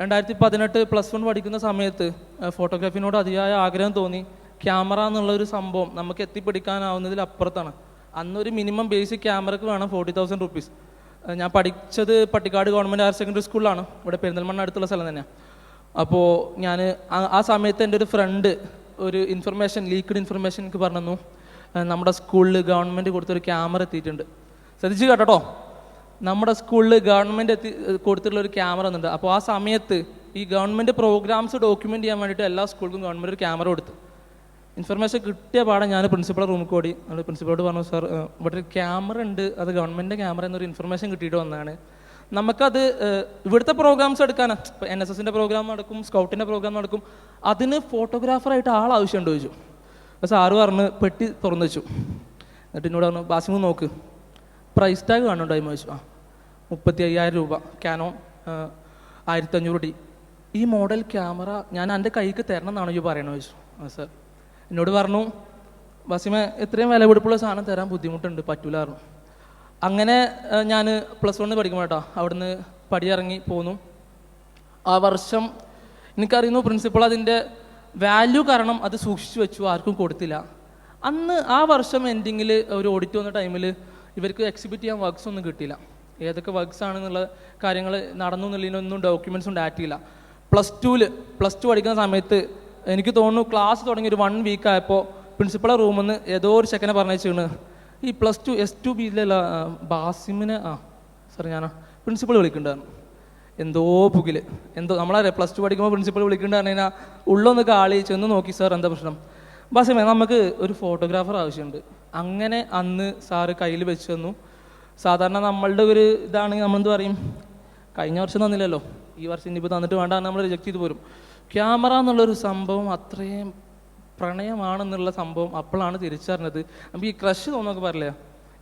രണ്ടായിരത്തി പതിനെട്ട് plus one പഠിക്കുന്ന സമയത്ത് ഫോട്ടോഗ്രാഫിനോട് അതിയായ ആഗ്രഹം തോന്നി. ക്യാമറ എന്നുള്ള ഒരു സംഭവം നമുക്ക് എത്തിപ്പിടിക്കാനാവുന്നതിൽ അപ്പുറത്താണ്. അന്നൊരു മിനിമം ബേസിക് ക്യാമറക്ക് വേണം ഫോർട്ടി തൗസൻഡ് റുപ്പീസ് ഞാൻ പഠിച്ചത് പട്ടിക്കാട് ഗവൺമെന്റ് ഹയർ സെക്കൻഡറി സ്കൂളിലാണ് ഇവിടെ പെരിന്തൽമണ്ണ അടുത്തുള്ള സ്ഥലം തന്നെയാണ് അപ്പോൾ ഞാൻ ആ സമയത്ത് എന്റെ ഒരു ഫ്രണ്ട് ഒരു ഇൻഫർമേഷൻ ലീക്ക്ഡ് ഇൻഫർമേഷൻ എനിക്ക് പറഞ്ഞു നമ്മുടെ സ്കൂളിൽ ഗവൺമെന്റ് കൊടുത്തൊരു ക്യാമറ എത്തിയിട്ടുണ്ട്. ശ്രദ്ധിച്ച് കേട്ടോ. നമ്മുടെ സ്കൂളിൽ ഗവൺമെന്റ് എത്തി കൊടുത്തിട്ടുള്ള ഒരു ക്യാമറ ഉണ്ട് അപ്പോൾ ആ സമയത്ത് ഈ ഗവൺമെന്റ് പ്രോഗ്രാംസ് ഡോക്യുമെന്റ് ചെയ്യാൻ വേണ്ടിയിട്ട് എല്ലാ സ്കൂളിലും ഗവൺമെന്റ് ഒരു ക്യാമറ കൊടുത്തു. ഇൻഫർമേഷൻ കിട്ടിയ പാടെ ഞാൻ പ്രിൻസിപ്പളെ റൂമിൽ കൂടി നമ്മൾ പ്രിൻസിപ്പളോട് പറഞ്ഞു സാർ ഇവിടെ ഒരു ക്യാമറ ഉണ്ട്. അത് ഗവൺമെന്റ് ക്യാമറ എന്നൊരു ഇൻഫർമേഷൻ കിട്ടിയിട്ട് വന്നതാണ്. നമുക്കത് ഇവിടുത്തെ പ്രോഗ്രാംസ് എടുക്കാനാണ് ഇപ്പോൾ എൻ എസ് എസിന്റെ പ്രോഗ്രാം നടക്കും സ്കൗട്ടിന്റെ പ്രോഗ്രാം നടക്കും. അതിന് ഫോട്ടോഗ്രാഫറായിട്ട് ആൾ ആവശ്യമുണ്ട് ചോദിച്ചു. അപ്പോൾ സാറ് പറഞ്ഞ് പെട്ടി തുറന്നു വെച്ചു. എന്നിട്ട് എന്നോട് പറഞ്ഞു ബാസിമു നോക്ക്. പ്രൈസ് ടാഗ് കാണുന്നുണ്ടായി ചോദിച്ചു. ആ. മുപ്പത്തി അയ്യായിരം രൂപ ക്യാനോൺ ആയിരത്തി അഞ്ഞൂറ് ഡി ഈ മോഡൽ ക്യാമറ ഞാൻ എന്റെ കൈക്ക് തരണം എന്നാണ് ഈ പറയണത് ചോദിച്ചു സാർ എന്നോട് പറഞ്ഞു ബസിമ എത്രയും വില പിടിപ്പുള്ള സാധനം തരാൻ ബുദ്ധിമുട്ടുണ്ട് പറ്റൂല പറഞ്ഞു. അങ്ങനെ ഞാൻ പ്ലസ് വണ്ണിൽ പഠിക്കുമ്പോൾ കേട്ടോ അവിടുന്ന് പടിയിറങ്ങി പോന്നു. ആ വർഷം എനിക്കറിയുന്നു പ്രിൻസിപ്പൾ അതിന്റെ വാല്യൂ കാരണം അത് സൂക്ഷിച്ചു വെച്ചു ആർക്കും കൊടുത്തില്ല. അന്ന് ആ വർഷം എൻഡിങ്ങിൽ ഒരു ഓഡിറ്റ് വന്ന ടൈമിൽ ഇവർക്ക് എക്സിബിറ്റ് ചെയ്യാൻ വർക്ക്സ് ഒന്നും കിട്ടിയില്ല. ഏതൊക്കെ വർക്ക്സ് ആണെന്നുള്ള കാര്യങ്ങൾ നടന്നു എന്നുള്ളതിനൊന്നും ഡോക്യുമെൻസും ഡാറ്റയില്ല പ്ലസ് ടുവിൽ പ്ലസ് ടു പഠിക്കുന്ന സമയത്ത് എനിക്ക് തോന്നുന്നു ക്ലാസ് തുടങ്ങി ഒരു വൺ വീക്ക് ആയപ്പോൾ പ്രിൻസിപ്പളെ റൂമിൽ നിന്ന് ഏതോ ഒരു ചെക്കനെ പറഞ്ഞേച്ചാണ് ഈ പ്ലസ് ടു എസ് ടു ബിയിലുള്ള ബാസിമിനെ ആ സാർ ഞാനാ പ്രിൻസിപ്പൾ വിളിക്കുന്നുണ്ടായിരുന്നു. എന്തോ പുകിൽ. എന്തോ നമ്മളറിയാം പ്ലസ് ടു പഠിക്കുമ്പോൾ പ്രിൻസിപ്പൾ വിളിക്കേണ്ടത് കഴിഞ്ഞാൽ ഉള്ളൊന്ന് കാളി ചെന്ന് നോക്കി സാർ എന്താ പ്രശ്നം? ബാസിമേ നമുക്ക് ഒരു ഫോട്ടോഗ്രാഫർ ആവശ്യമുണ്ട്. അങ്ങനെ അന്ന് സാറ് കയ്യിൽ വെച്ച് തന്നു. സാധാരണ നമ്മളുടെ ഒരു ഇതാണെങ്കിൽ നമ്മളെന്ത് പറയും? കഴിഞ്ഞ വർഷം തന്നില്ലല്ലോ. ഈ വർഷം ഇനിയിപ്പോൾ തന്നിട്ട് വേണ്ട നമ്മൾ റിജക്ട് ചെയ്ത് പോരും. ക്യാമറ എന്നുള്ളൊരു സംഭവം അത്രയും പ്രണയമാണെന്നുള്ള സംഭവം അപ്പോഴാണ് തിരിച്ചറിഞ്ഞത്. നമുക്ക് ഈ ക്രഷ് തോന്നൊക്കെ പറയില്ലേ?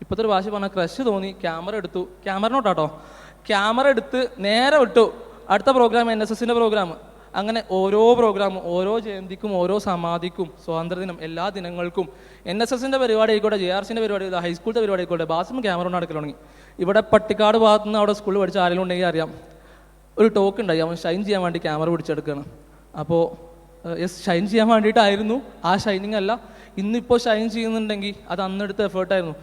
ഇപ്പോഴത്തെ ഒരു ഭാഷ പറഞ്ഞാൽ ക്രഷ് തോന്നി ക്യാമറ എടുത്തു. ക്യാമറ നോട്ടാട്ടോ. ക്യാമറ എടുത്ത് നേരെ വിട്ടു. അടുത്ത പ്രോഗ്രാം എൻ എസ് എസിന്റെ പ്രോഗ്രാം അങ്ങനെ ഓരോ പ്രോഗ്രാമും ഓരോ ജയന്തിക്കും ഓരോ സമാധിക്കും സ്വാതന്ത്ര്യദിനം എല്ലാ ദിനങ്ങൾക്കും എൻ എസ് എസിന്റെ പരിപാടി ആയിക്കോട്ടെ ജെ ആർ സിന്റെ പരിപാടി ഹൈസ്കൂളിന്റെ പരിപാടി ആയിക്കോട്ടെ ബാസും ക്യാമറ നടക്കൽ തുടങ്ങി. ഇവിടെ പട്ടിക്കാട് ഭാഗത്ത് നിന്ന് അവിടെ സ്കൂളിൽ പഠിച്ച ആരെങ്കിലും ഉണ്ടെങ്കിൽ അറിയാം. ഒരു ടോക്ക് ഉണ്ടായി അവൻ ഷൈൻ ചെയ്യാൻ വേണ്ടി ക്യാമറ പിടിച്ചെടുക്കുകയാണ് അപ്പോൾ യെസ് ഷൈൻ ചെയ്യാൻ വേണ്ടിയിട്ടായിരുന്നു. ആ ഷൈനിങ് അല്ല. ഇന്നിപ്പോൾ ഷൈൻ ചെയ്യുന്നുണ്ടെങ്കിൽ അത് അന്നെടുത്ത എഫേർട്ടായിരുന്നു